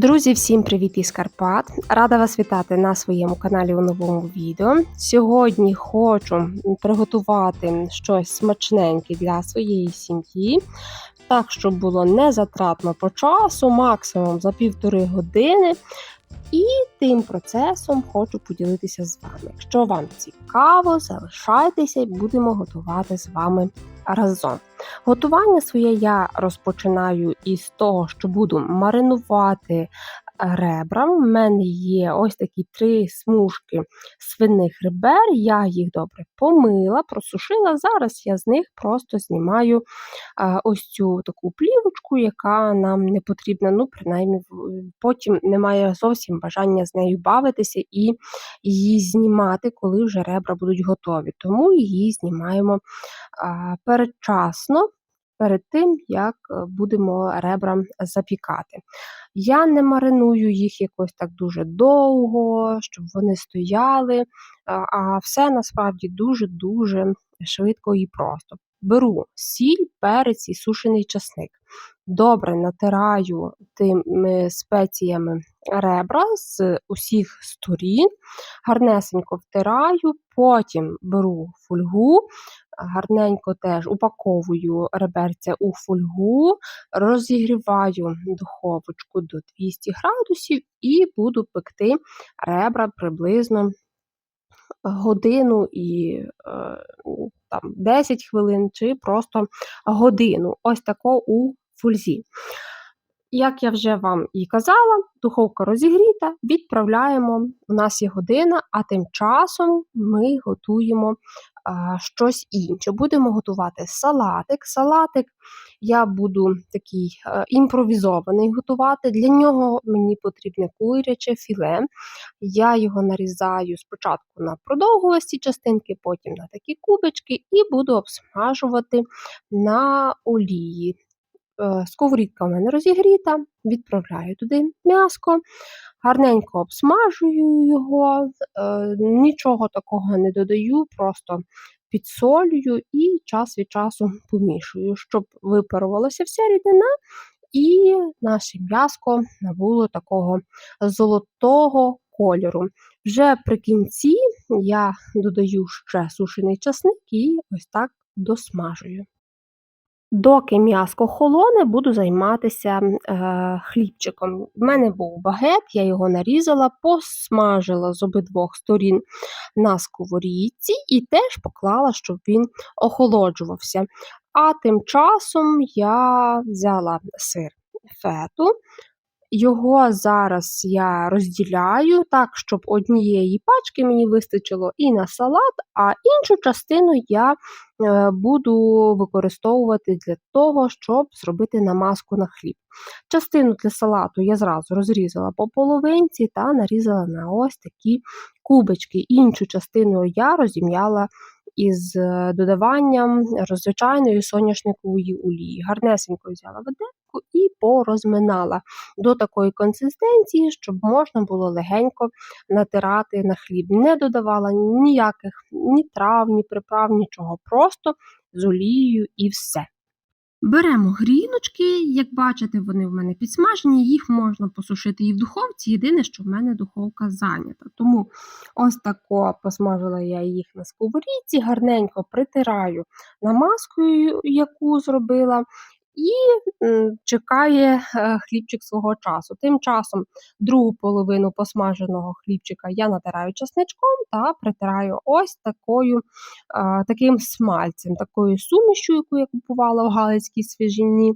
Друзі, всім привіт із Карпат! Рада вас вітати на своєму каналі у новому відео. Сьогодні хочу приготувати щось смачненьке для своєї сім'ї, так, щоб було не затратно по часу, максимум за півтори години. І тим процесом хочу поділитися з вами. Якщо вам цікаво, залишайтеся і будемо готувати з вами разом. Готування своє я розпочинаю із того, що буду маринувати ребра. У мене є ось такі три смужки свиних ребер. Я їх добре помила, просушила. Зараз я з них просто знімаю ось цю таку плівочку, яка нам не потрібна. Ну, принаймні, потім немає зовсім бажання з нею бавитися і її знімати, коли вже ребра будуть готові. Тому її знімаємо передчасно. Перед тим, як е, будемо ребра запікати. Я не мариную їх якось так дуже довго, щоб вони стояли, а все насправді дуже-дуже швидко і просто. Беру сіль, перець і сушений часник. Добре натираю тими спеціями ребра з усіх сторін, гарнесенько втираю, потім беру фольгу, гарненько теж упаковую реберця у фольгу, розігріваю духовочку до 200 градусів і буду пекти ребра приблизно годину і е, там 10 хвилин, чи просто годину. Ось тако у фользі. Як я вже вам і казала, духовка розігріта, відправляємо. У нас є година, а тим часом ми готуємо щось інше. Будемо готувати салатик. Салатик я буду такий е, імпровізований готувати. Для нього мені потрібне куряче філе. Я його нарізаю спочатку на продовгувасті частинки, потім на такі кубочки, і буду обсмажувати на олії. Е, Сковорідка в мене розігріта, відправляю туди м'яско, гарненько обсмажую його, е, нічого такого не додаю, просто підсолюю і час від часу помішую, щоб випарувалася вся рідина, і наше м'яско набуло такого золотого кольору. Вже при кінці я додаю ще сушений часник і ось так досмажую. Доки м'яско холоне, буду займатися е, хлібчиком. В мене був багет, я його нарізала, посмажила з обидвох сторін на сковорідці і теж поклала, щоб він охолоджувався. А тим часом я взяла сир фету. Його зараз я розділяю так, щоб однієї пачки мені вистачило і на салат, а іншу частину я е, буду використовувати для того, щоб зробити намазку на хліб. Частину для салату я зразу розрізала по половинці та нарізала на ось такі кубочки. Іншу частину я розім'яла із е, додаванням розвичайної соняшникової олії. Гарнесенько взяла виделку і порозминала до такої консистенції, щоб можна було легенько натирати на хліб. Не додавала ніяких ні трав, ні приправ, нічого, просто з олією і все. Беремо гріночки, як бачите, вони в мене підсмажені, їх можна посушити і в духовці. Єдине, що в мене духовка зайнята. Тому ось тако посмажила я їх на сковорідці, гарненько притираю намазкою, яку зробила, і чекає е, хлібчик свого часу. Тим часом другу половину посмаженого хлібчика я натираю часничком та притираю ось такою, таким смальцем, такою сумішю, яку я купувала в Галицькій свіжині.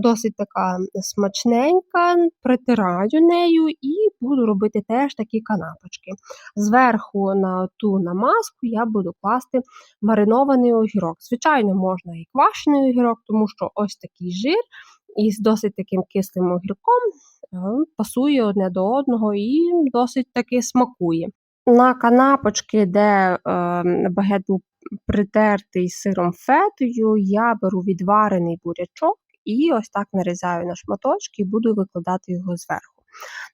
Досить така смачненька, притираю нею і буду робити теж такі канапочки. Зверху на ту намазку я буду класти маринований огірок. Звичайно, можна і квашений огірок, тому що ось такий жир із досить таким кислим огірком е, пасує одне до одного і досить таки смакує. На канапочки, де е, багет був притертий сиром фетою, я беру відварений бурячок і ось так нарізаю на шматочки і буду викладати його зверху.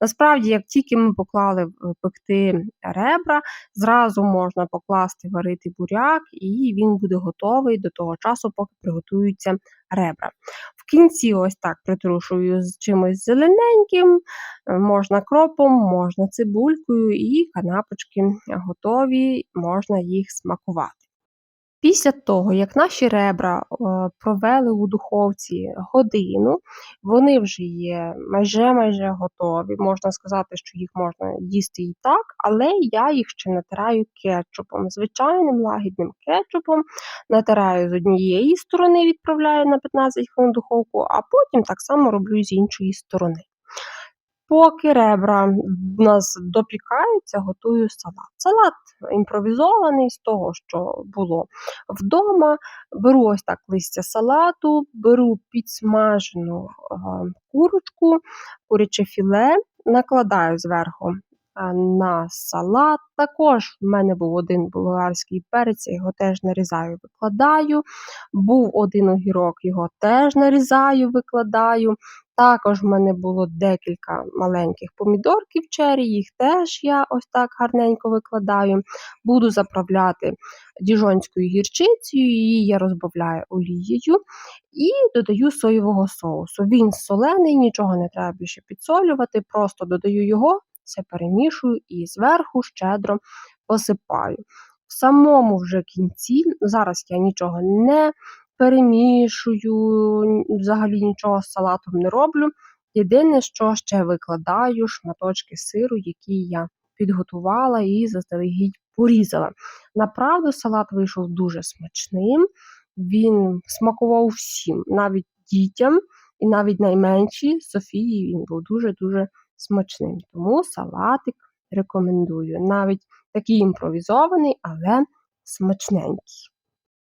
Насправді, як тільки ми поклали в- пекти ребра, зразу можна покласти варити буряк, і він буде готовий до того часу, поки приготуються ребра. В кінці ось так притрушую з чимось зелененьким, Е, Можна кропом, можна цибулькою, і канапочки готові, можна їх смакувати. Після того, як наші ребра е, провели у духовці годину, вони вже є майже-майже готові. Можна сказати, що їх можна їсти і так, але я їх ще натираю кетчупом, звичайним лагідним кетчупом. Натираю з однієї сторони, відправляю на 15 хвилин духовку, а потім так само роблю з іншої сторони. Поки ребра в нас допікаються, готую салат. Салат імпровізований з того, що було вдома. Беру ось так листя салату, беру підсмажену курочку, куряче філе, накладаю зверху на салат. Також в мене був один болгарський перець, я його теж нарізаю, викладаю. Був один огірок, його теж нарізаю, викладаю. Також в мене було декілька маленьких помідорків чері, їх теж я ось так гарненько викладаю. Буду заправляти діжонською гірчицею, її я розбавляю олією і додаю соєвого соусу. Він солений, нічого не треба більше підсолювати, просто додаю його, все перемішую і зверху щедро посипаю. В самому вже кінці, зараз я нічого не перемішую, взагалі нічого з салатом не роблю. Єдине, що ще викладаю шматочки сиру, які я підготувала і заздалегідь порізала. Направду, салат вийшов дуже смачним, він смакував всім, навіть дітям і навіть найменшій Софії він був дуже-дуже смачним. Тому салатик рекомендую. Навіть такий імпровізований, але смачненький.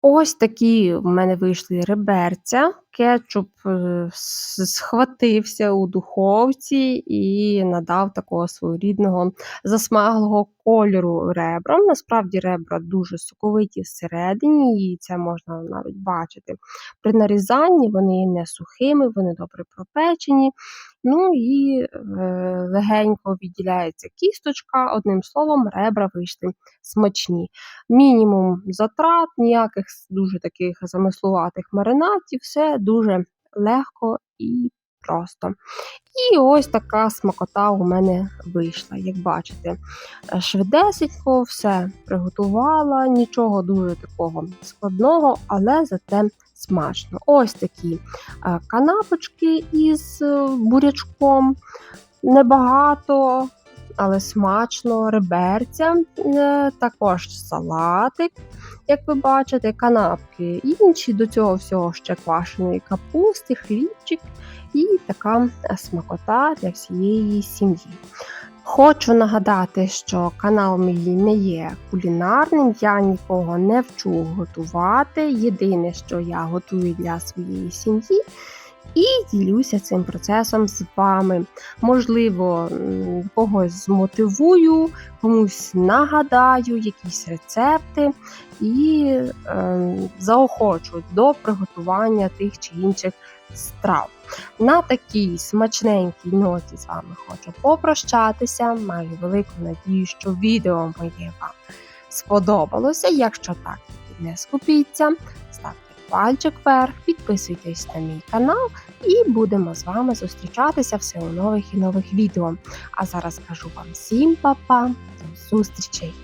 Ось такі в мене вийшли реберця. Кетчуп е, схватився у духовці і надав такого своєрідного засмаглого кольору ребрам. Насправді ребра дуже соковиті всередині, і це можна навіть бачити. При нарізанні вони не сухими, вони добре пропечені. Ну і е, легенько відділяється кісточка. Одним словом, ребра вийшли смачні. Мінімум затрат, ніяких дуже таких замислуватих маринадів, все дуже легко і просто. І ось така смакота у мене вийшла. Як бачите, швидесенько все приготувала, нічого дуже такого складного, але зате смачно. Ось такі е, канапочки із е, бурячком. Небагато, але смачно, реберця, е, також салатик, як ви бачите, канапки інші до цього всього ще квашеної капусти, хлібчик і така е, смакота для всієї сім'ї. Хочу нагадати, що канал мій не є кулінарним, я нікого не вчу готувати. Єдине, що я готую для своєї сім'ї, і ділюся цим процесом з вами. Можливо, когось змотивую, комусь нагадаю якісь рецепти і е, заохочу до приготування тих чи інших страв. На такій смачненькій ноті з вами хочу попрощатися. Маю велику надію, що відео моє вам сподобалося. Якщо так, не скупіться, пальчик вверх, підписуйтесь на мій канал і будемо з вами зустрічатися все у нових і нових відео. А зараз кажу вам всім па-па, до зустрічей!